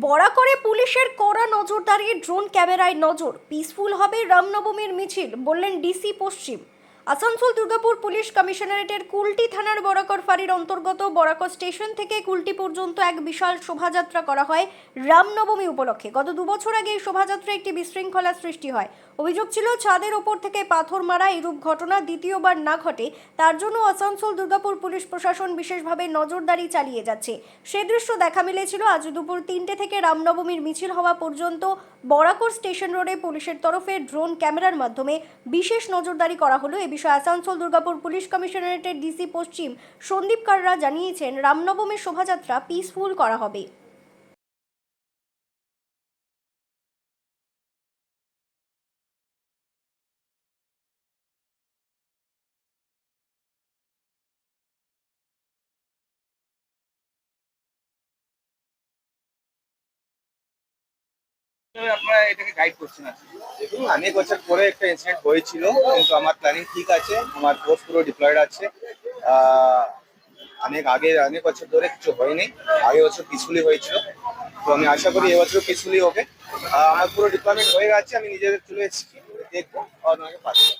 বরাকরে পুলিশের কড়া নজরদারি ড্রোন ক্যামেরায় নজর। পিসফুল হবে রামনবমীর মিছিল বললেন ডিসি পশ্চিম। আসানসোল দুর্গাপুর পুলিশ কমিশনারেটের কুলটি থানার বরাকর ফাঁড়ির অন্তর্গত বরাকর স্টেশন থেকে কুলটি পর্যন্ত এক বিশাল শোভাযাত্রা করা হয় রামনবমী উপলক্ষে। গত দুবছর আগে এই শোভাযাত্রায় একটি বিশৃঙ্খলা সৃষ্টি হয়। অভিযোগ ছিল, ছাদের ওপর থেকে পাথর মারা এরূপ ঘটনা দ্বিতীয়বার না ঘটে, তার জন্য আসানসোল দুর্গাপুর পুলিশ প্রশাসন বিশেষভাবে নজরদারি চালিয়ে যাচ্ছে। সে দৃশ্য দেখা মিলেছিল আজ দুপুর তিনটে থেকে রামনবমীর মিছিল হওয়া পর্যন্ত বরাকর স্টেশন রোডে পুলিশের তরফে ড্রোন ক্যামেরার মাধ্যমে বিশেষ নজরদারি করা হলো এ বিষয়ে আসানসোল দুর্গাপুর পুলিশ কমিশনারেটের ডিসি পশ্চিম সন্দীপ কাররা জানিয়েছেন, রামনবমীর শোভাযাত্রা পিসফুল করা হবে। আপনারা এটাকে গাইড করছেন দেখুন, অনেক বছর পরে একটা ইনসিডেন্ট হয়েছিল, কিন্তু আমার প্ল্যানিং ঠিক আছে, আমার কোর্স পুরো ডিপ্লয়েড আছে। অনেক আগে, অনেক বছর ধরে কিছু হয়নি, আগে বছর পিসফুলি হয়েছিল। তো আমি আশা করি এবছর পিসফুলি হবে। আমার পুরো ডিপ্লয়মেন্ট হয়ে গেছে, আমি নিজেদের চলে এসেছি, দেখব আর ওনাকে পাঠাবো।